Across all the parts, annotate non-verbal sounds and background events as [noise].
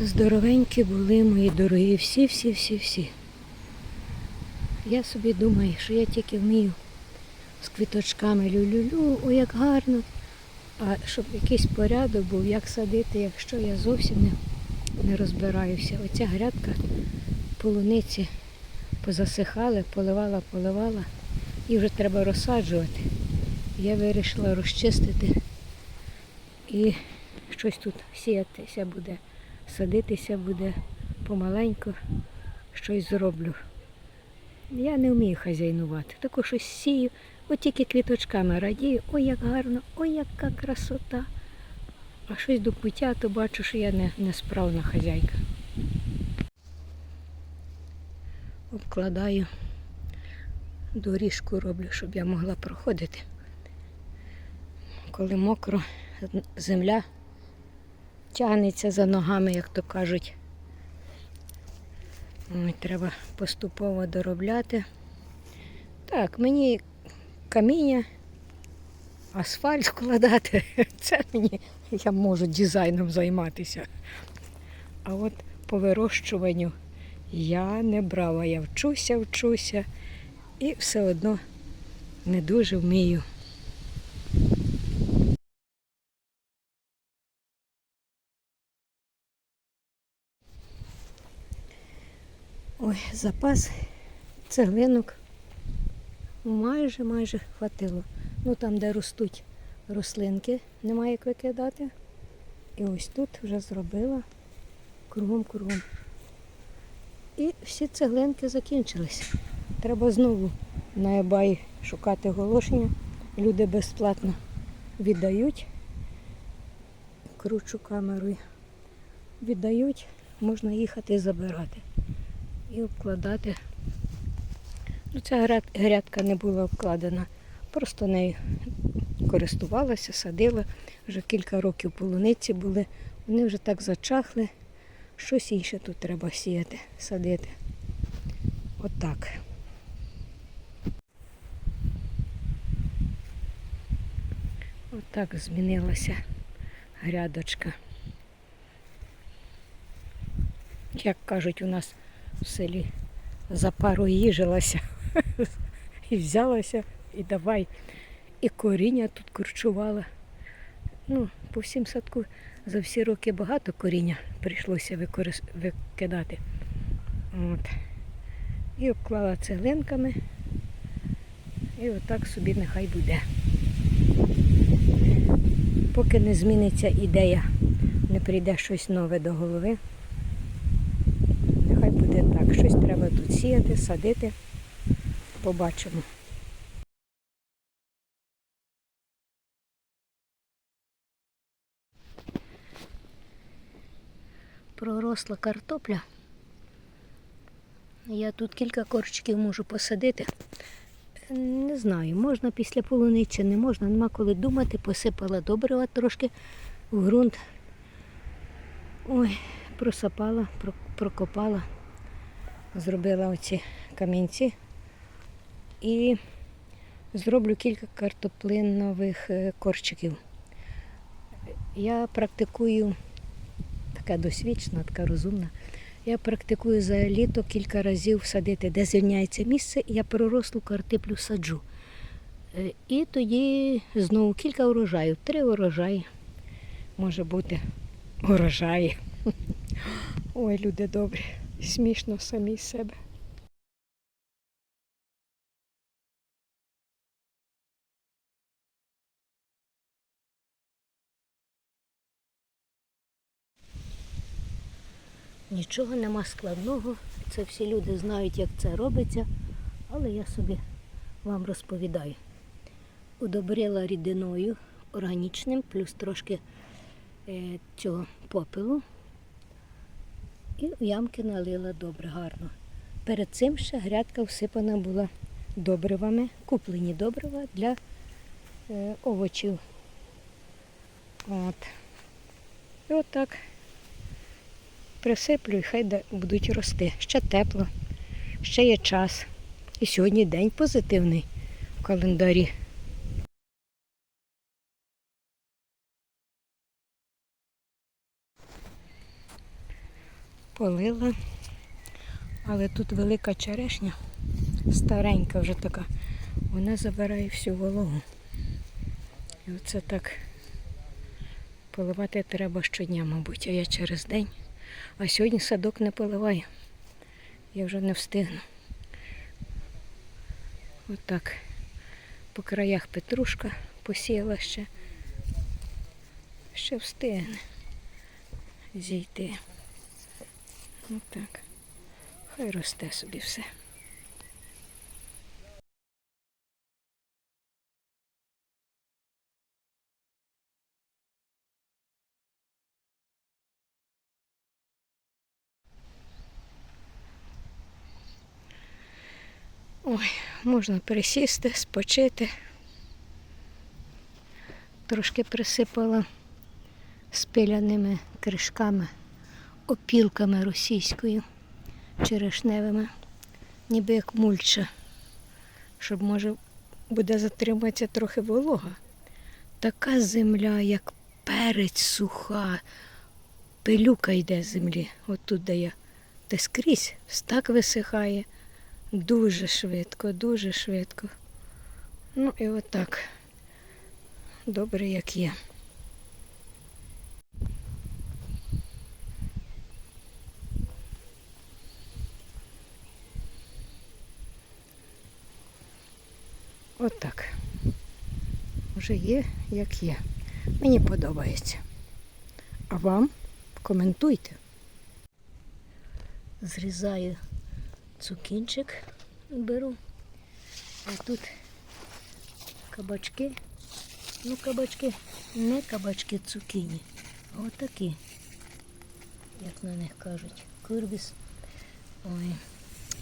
Здоровенькі були мої дорогі, всі, всі, всі, всі. Я собі думаю, що я тільки вмію з квіточками лю-лю-лю, о, як гарно. А щоб якийсь порядок був, як садити, якщо я зовсім не, не розбираюся. Оця грядка полуниці позасихали, поливала, поливала і вже треба розсаджувати. Я вирішила розчистити і щось тут сіятися буде, садитися буде помаленьку, щось зроблю. Я не вмію хазяйнувати. Тако щось сію, от тільки квіточками радію, ой, як гарно, ой, яка красота. А щось до пуття, то бачу, що я не, не справна хазяйка. Обкладаю, доріжку роблю, щоб я могла проходити. Коли мокро, земля тягнеться за ногами, як то кажуть. Треба поступово доробляти. Так, мені каміння, асфальт складати, [laughs] це мені я можу дизайном займатися. А от по вирощуванню я не брала, я вчуся, вчуся і все одно не дуже вмію. Ой, запас цеглинок майже майже хватило. Ну там, де ростуть рослинки, немає як викидати. І ось тут вже зробила кругом-кругом. І всі цеглинки закінчились. Треба знову на eBay шукати оголошення. Люди безплатно віддають. Кручу камерою. Віддають, можна їхати забирати і обкладати. Ну, ця грядка не була обкладена, просто нею користувалася, садила. Вже кілька років полуниці були. Вони вже так зачахли. Щось інше тут треба сіяти, садити. Отак. Отак змінилася грядочка. Як кажуть у нас в селі, за пару їжилася [laughs] і взялася, і давай. І коріння тут курчувала. Ну, по всім садку за всі роки багато коріння прийшлося викорис- викидати. От. І обклала цеглинками. І отак собі нехай буде. Поки не зміниться ідея, не прийде щось нове до голови. Щось треба тут сіяти, садити. Побачимо. Проросла картопля. Я тут кілька корчиків можу посадити. Не знаю, можна після полуниці, не можна, нема коли думати, посипала добрива трошки в ґрунт. Ой, просапала, прокопала, зробила оці камінці і зроблю кілька картоплинових е, корчиків. Я практикую, така досвідчена, така розумна. Я практикую за літо кілька разів садити, де звільняється місце, і я пророслу картоплю саджу. Е, І тоді знову кілька урожаїв, три урожаї. Може бути урожаї. [laughs] Ой, люди добрі, смішно самі себе. Нічого нема складного. Це всі люди знають, як це робиться, але я собі вам розповідаю. Удобрила рідиною органічним, плюс трошки е, цього попелу. І в ямки налила добре, гарно. Перед цим ще грядка всипана була добривами, куплені добрива для е, овочів. От. І отак присиплю і хай будуть рости. Ще тепло, ще є час. І сьогодні день позитивний в календарі. Полила. Але тут велика черешня, старенька вже така. Вона забирає всю вологу. І оце так поливати треба щодня, мабуть, а я через день. А сьогодні садок не поливаю. Я вже не встигну. Отак. По краях петрушка посіяла ще. Ще встигне зійти. Отак. Хай росте собі все. Ой, можна пересісти, спочити. Трошки присипала спиляними кришками, опілками російською, черешневими, ніби як мульча, щоб, може, буде затриматися трохи волога. Така земля, як перець суха, пилюка йде з землі, отут де я. Де скрізь так висихає. Дуже швидко, дуже швидко. Ну і отак. Добре, як є. Отак. Вже є, як є. Мені подобається. А вам коментуйте. Зрізаю цукінчик беру. А тут кабачки. Ну, кабачки, не кабачки цукіні, а отакі, як на них кажуть, курбіс. Ой,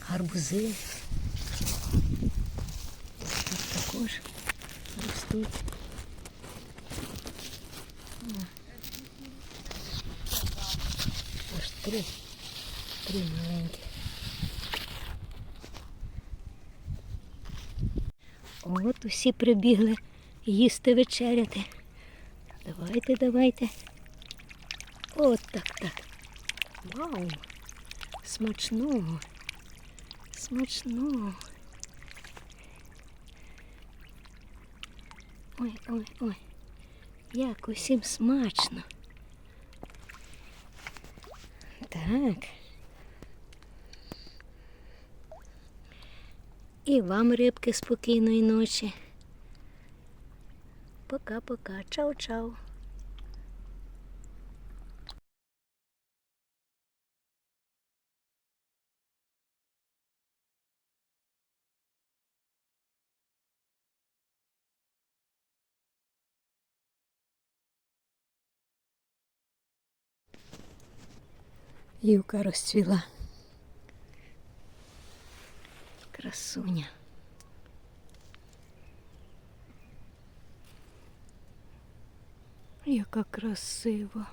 гарбузи. Також ростуть. Аж три, три маленькі. От усі прибігли їсти вечеряти. Давайте, давайте. От так, так. Вау! Смачного. Смачного. Ой, ой, ой. Як усім смачно. Так. І вам, рибки, спокійної ночі. Пока-пока. Чао-чао. Юка розцвіла. Красуня. Яка красива.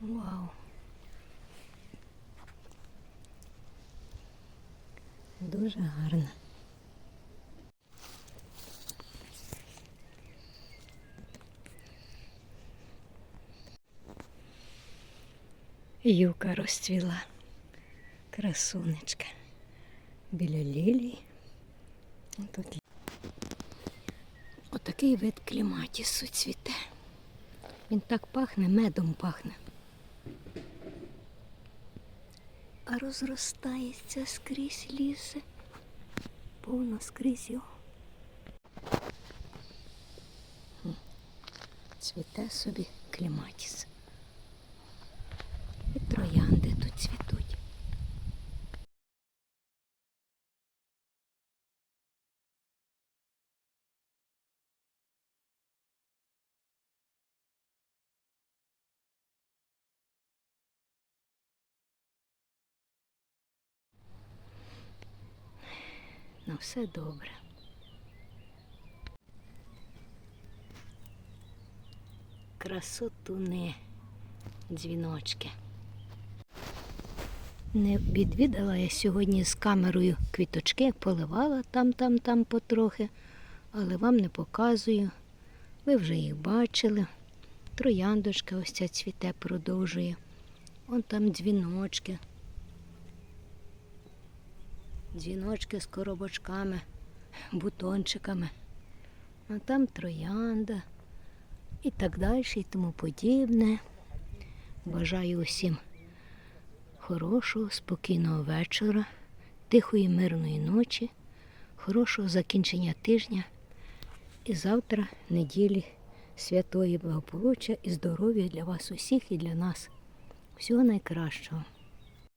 Вау. Дуже гарна. Юка розцвіла. Красунечка. Біля лілії. Отут. Отакий вид кліматісу цвіте. Він так пахне, медом пахне. А розростається скрізь ліси. Повно скрізь його. Цвіте собі кліматіс. І троянди тут цвітуть. Ну, все добре. Красотуни, дзвіночки. Не відвідала я сьогодні з камерою квіточки, поливала там, там, там потрохи, але вам не показую. Ви вже їх бачили. Трояндочка ось ця цвіте продовжує Вон там дзвіночки. Дзвіночки з коробочками, бутончиками. А там троянда і так далі, і тому подібне. Бажаю усім хорошого, спокійного вечора, тихої, мирної ночі, хорошого закінчення тижня і завтра, неділі, святої благополуччя і здоров'я для вас усіх і для нас. Всього найкращого.